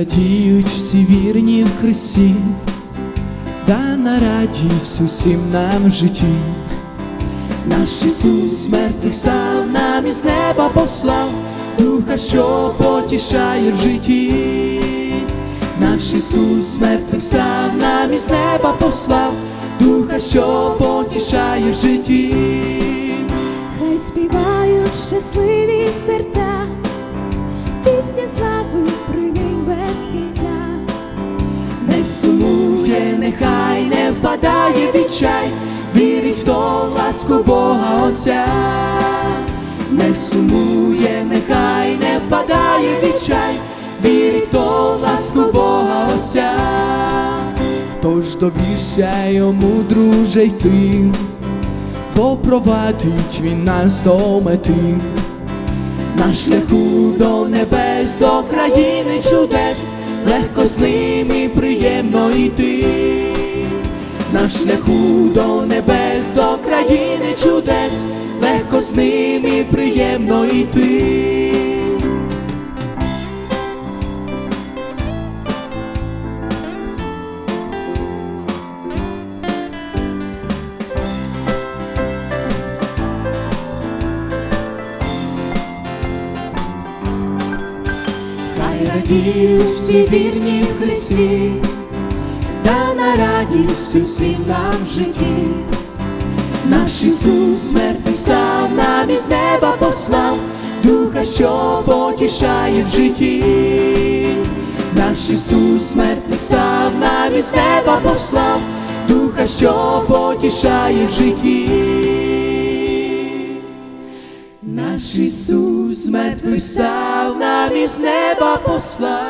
радіють всі вірні в Христі, дана радість усім нам в житті. Наш Ісус мертвих став, нам із неба послав, Духа, що потішає в житті. Наш Ісус мертвих став, нам із неба послав, Духа, що потішає в житті. Хай співають щасливі серця, Не сумує, нехай не впадає відчай, вірить в ласку Бога Отця. Не сумує, нехай не впадає відчай, вірить в то ласку Бога Отця. Тож довірся йому, друже, йти, бо провадить він нас до мети. На шляху до небес, На шляху до небес, до країни чудес, легко з ними приємно йти. Хай радіють всі вірні в Христі, радість усім нам в житті. Наш Ісус мертвий став, нам із неба послав, Духа, що потішає в житті. Наш Ісус мертвий став, нам із неба послав, Духа, що потішає в житті. Наш Ісус мертвий став, нам із неба послав,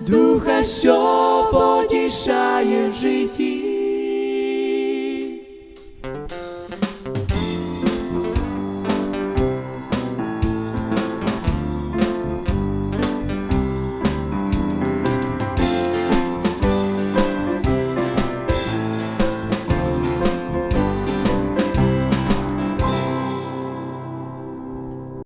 Духа, що потішає в житті.